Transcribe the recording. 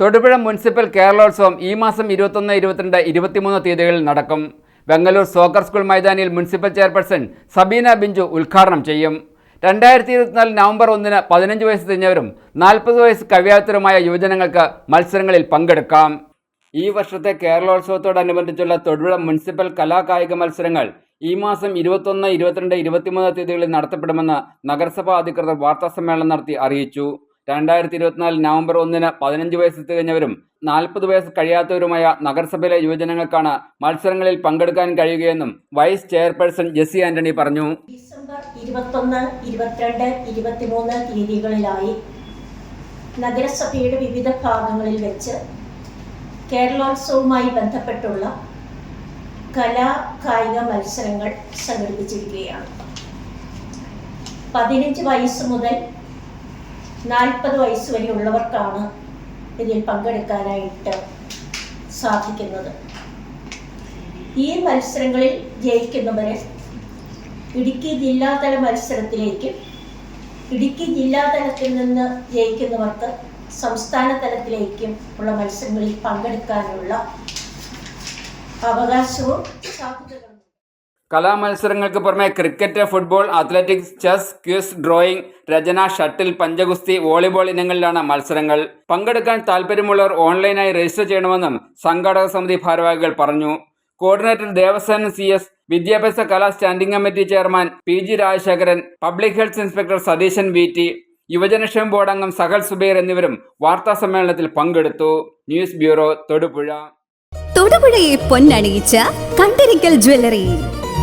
Thodupuzha municipal കേരളോത്സവം ഈ മാസം ഇരുപത്തൊന്ന് ഇരുപത്തിരണ്ട് ഇരുപത്തിമൂന്ന് തീയതികളിൽ നടക്കും. ബംഗളൂർ സോക്കർ സ്കൂൾ മൈതാനിയിൽ മുനിസിപ്പൽ ചെയർപേഴ്സൺ സബീന ബിഞ്ചു ഉദ്ഘാടനം ചെയ്യും. രണ്ടായിരത്തി ഇരുപത്തിനാല് നവംബർ ഒന്നിന് പതിനഞ്ച് വയസ്സ് തിരിഞ്ഞവരും നാൽപ്പത് വയസ്സ് കവിയാത്തരുമായ യുവജനങ്ങൾക്ക് മത്സരങ്ങളിൽ പങ്കെടുക്കാം. ഈ വർഷത്തെ കേരളോത്സവത്തോടനുബന്ധിച്ചുള്ള തൊടുപുഴ മുനിസിപ്പൽ കലാകായിക മത്സരങ്ങൾ ഈ മാസം ഇരുപത്തൊന്ന് ഇരുപത്തിരണ്ട് ഇരുപത്തിമൂന്ന് തീയതികളിൽ നടത്തപ്പെടുമെന്ന് നഗരസഭാ അധികൃതർ വാർത്താസമ്മേളനം നടത്തി അറിയിച്ചു. രണ്ടായിരത്തി ഇരുപത്തിനാല് നവംബർ ഒന്നിന് പതിനഞ്ച് വയസ്സ് തികഞ്ഞവരും നാൽപ്പത് വയസ്സ് കഴിയാത്തവരുമായ നഗരസഭയിലെ യുവജനങ്ങൾക്കാണ് മത്സരങ്ങളിൽ പങ്കെടുക്കാൻ കഴിയുകയെന്നും വൈസ് ചെയർപേഴ്സൺ ജെസി ആന്റണി പറഞ്ഞു. ഡിസംബർ ഇരുപത്തൊന്ന് ഇരുപത്തിരണ്ട് ഇരുപത്തിമൂന്ന് തീയതികളിലായി നഗരസഭയുടെ വിവിധ ഭാഗങ്ങളിൽ വെച്ച് കേരളോത്സവവുമായി ബന്ധപ്പെട്ടുള്ള കലാ കായിക മത്സരങ്ങൾ സംഘടിപ്പിച്ചിരിക്കുകയാണ്. പതിനഞ്ച് വയസ്സ് മുതൽ നാൽപ്പത് വയസ്സ് വരെയുള്ളവർക്കാണ് ഇതിൽ പങ്കെടുക്കാനായിട്ട് സാധിക്കുന്നത്. ഈ മത്സരങ്ങളിൽ ജയിക്കുന്നവരെ ഇടുക്കി ജില്ലാതല മത്സരത്തിലേക്ക് ഇടുക്കി ജില്ലാതലത്തിൽ നിന്ന് ജയിക്കുന്നവർക്ക് സംസ്ഥാന തലത്തിലേക്കും ഉള്ള മത്സരങ്ങളിൽ പങ്കെടുക്കാനുള്ള അവകാശവും സാധ്യതകളും കലാമത്സരങ്ങൾക്ക് പുറമെ cricket football athletics chess quiz drawing രചന ഷട്ടിൽ പഞ്ചഗുസ്തി വോളിബോൾ ഇനങ്ങളിലാണ് മത്സരങ്ങൾ. പങ്കെടുക്കാൻ താൽപ്പര്യമുള്ളവർ ഓൺലൈനായി രജിസ്റ്റർ ചെയ്യണമെന്നും സംഘാടക സമിതി ഭാരവാഹികൾ പറഞ്ഞു. കോർഡിനേറ്റർ ദേവസേനൻ സി എസ് വിദ്യാഭ്യാസ കലാ standing committee chairman P G Rajasekharan public health inspector Satheesan V T യുവജനക്ഷേമ board അംഗം സഹൽ സുബൈർ എന്നിവരും വാർത്താ സമ്മേളനത്തിൽ പങ്കെടുത്തു. News bureau Thodupuzha. തൊടുപുഴയെ പൊന്നണിയിച്ച കണ്ടിരിക്കൽ ജ്വല്ലറി.